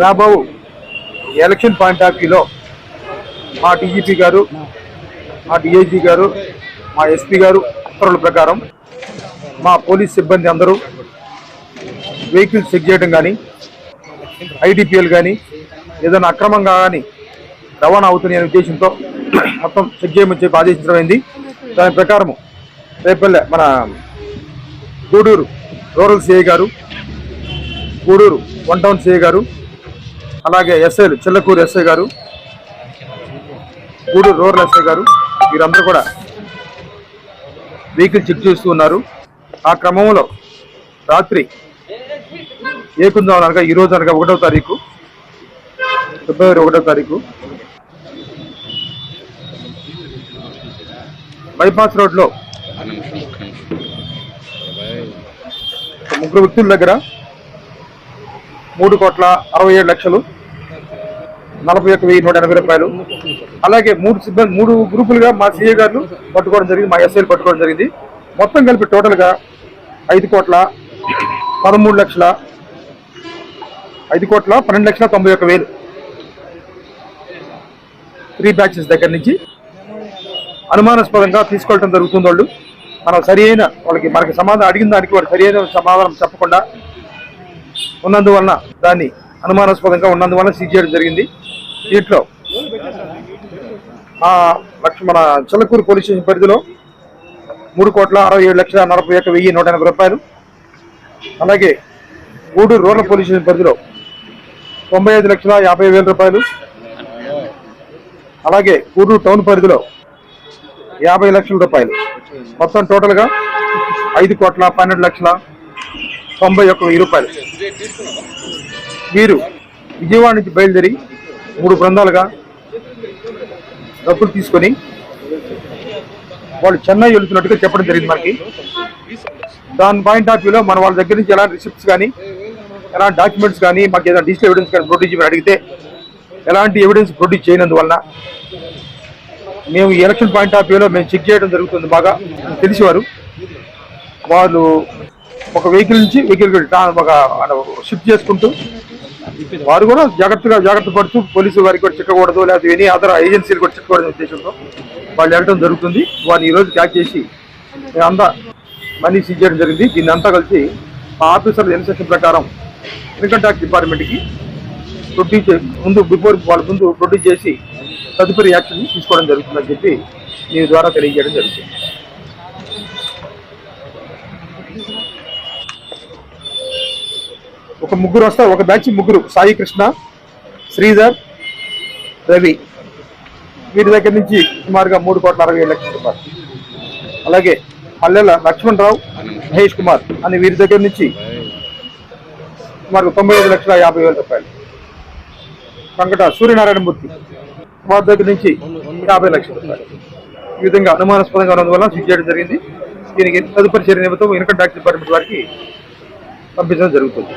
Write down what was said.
రాబో election point of వ్యూలో మా డీజీపీ గారు మా డిఐజీ గారు మా ఎస్పీ గారు ఉత్తర్వుల ప్రకారం మా పోలీస్ సిబ్బంది అందరూ వెహికల్స్ చెక్ చేయడం కానీ ఐడిపిఎల్ కానీ ఏదైనా అక్రమంగా కానీ రవాణా అవుతున్నాయి అనే ఉద్దేశంతో మొత్తం చెక్ చేయమని చెప్పి ఆదేశించడమైంది దాని ప్రకారము రేపల్లె మన గూడూరు రూరల్ సిఐ గారు గూడూరు వన్ టౌన్ సిఐ గారు అలాగే ఎస్ఐలు చిల్లకూరు ఎస్ఐ గారు గూడూరు రూరల్ ఎస్ఐ గారు వీరందరూ కూడా వెహికల్ చెక్ చేస్తూ ఉన్నారు. ఆ క్రమంలో రాత్రి ఏకుందాం అనగా ఈ రోజు అనగా ఒకటో తారీఖు ఫిబ్రవరి ఒకటో తారీఖు బైపాస్ రోడ్లో. ఒక ముగ్గురు వ్యక్తుల దగ్గర మూడు కోట్ల అరవై ఏడు లక్షలు నలభై ఒక్క వెయ్యి నూట ఎనభై రూపాయలు. అలాగే మూడు సిబ్బంది మూడు గ్రూపులుగా మా సీఏ గారు పట్టుకోవడం జరిగింది మా ఎస్ఐలు పట్టుకోవడం జరిగింది. మొత్తం కలిపి టోటల్గా ఐదు కోట్ల పదమూడు లక్షల ఐదు కోట్ల పన్నెండు లక్షల తొంభై ఒక్క వేలు. త్రీ బ్యాచెస్ దగ్గర నుంచి అనుమానాస్పదంగా తీసుకోవటం జరుగుతుంది వాళ్ళు. మనం సరి అయిన వాళ్ళకి మనకి సమాధానం అడిగిన దానికి వాళ్ళు సరియైన సమాధానం చెప్పకుండా ఉన్నందువలన దాన్ని అనుమానాస్పదంగా ఉన్నందువలన సీజ్ చేయడం జరిగింది. దీంట్లో లక్ష మన చిలకూరు పోలీస్ స్టేషన్ పరిధిలో మూడు కోట్ల అరవై ఏడు లక్షల నలభై ఒక వెయ్యి నూట ఎనభై రూపాయలు. అలాగే గూడూరు రూరల్ పోలీస్ స్టేషన్ పరిధిలో తొంభై ఐదు లక్షల యాభై వేల రూపాయలు. అలాగే గూడూరు టౌన్ పరిధిలో యాభై లక్షల రూపాయలు. మొత్తం టోటల్గా ఐదు కోట్ల పన్నెండు లక్షల తొంభై ఒక్క వెయ్యి రూపాయలు. వీరు విజయవాడ నుంచి బయలుదేరి మూడు బృందాలుగా డబ్బులు తీసుకొని వాళ్ళు చెన్నై వెళ్తున్నట్టుగా చెప్పడం జరిగింది మనకి. దాని పాయింట్ ఆఫ్ వ్యూలో మన వాళ్ళ దగ్గర నుంచి ఎలాంటి రిసిప్ట్స్ కానీ ఎలాంటి డాక్యుమెంట్స్ కానీ మాకు ఏదైనా డిజిటల్ ఎవిడెన్స్ కానీ ప్రొడ్యూస్ అడిగితే ఎలాంటి ఎవిడెన్స్ ప్రొడ్యూస్ చేయనందువల్ల మేము ఎలక్షన్ పాయింట్ ఆఫ్ వ్యూలో మేము చెక్ చేయడం జరుగుతుంది బాగా. తెలిసేవారు. వాళ్ళు ఒక వెహికల్ నుంచి వెహికల్ ఒక షిఫ్ట్ చేసుకుంటూ వారు కూడా జాగ్రత్తగా జాగ్రత్త పడుతూ పోలీసు వారికి కూడా చిక్కకూడదు లేకపోతే ఎనీ అదర్ ఏజెన్సీలు కూడా చిక్కకూడదు ఉద్దేశంతో వాళ్ళు వెళ్ళడం జరుగుతుంది. వారిని ఈరోజు ట్యాక్ చేసి అంతా మనీ సీజ్ చేయడం జరిగింది. దీన్ని అంతా కలిసి మా ఆఫీసర్ల ఇన్స్ట్రక్షన్ ప్రకారం ఇన్కమ్ ట్యాక్స్ డిపార్ట్మెంట్కి ప్రొడ్యూస్ ముందు బిఫోర్ వాళ్ళ ముందు ప్రొడ్యూస్ చేసి తదుపరి యాక్షన్ తీసుకోవడం జరుగుతుందని చెప్పి మీ ద్వారా తెలియజేయడం జరుగుతుంది. ఒక ముగ్గురు వస్తారు. ఒక బ్యాచ్ ముగ్గురు. సాయి కృష్ణ శ్రీధర్ రవి. వీరి దగ్గర నుంచి సుమారుగా మూడు కోట్ల అరవై ఏడు లక్షల రూపాయలు. అలాగే మల్లెల లక్ష్మణ్ రావు మహేష్ కుమార్ అని వీరి దగ్గర నుంచి సుమారు తొంభై ఐదు లక్షల యాభై వేల రూపాయలు. వెంకట సూర్యనారాయణమూర్తి. వారి దగ్గర నుంచి యాభై లక్షల. రూపాయలు ఈ విధంగా అనుమానాస్పదంగా ఉన్నందువల్ల సీజ్ చేయడం జరిగింది. దీనికి తదుపరి చర్య నిమిత్తం ఇన్కమ్ ట్యాక్స్ డిపార్ట్మెంట్ వారికి పంపించడం జరుగుతుంది.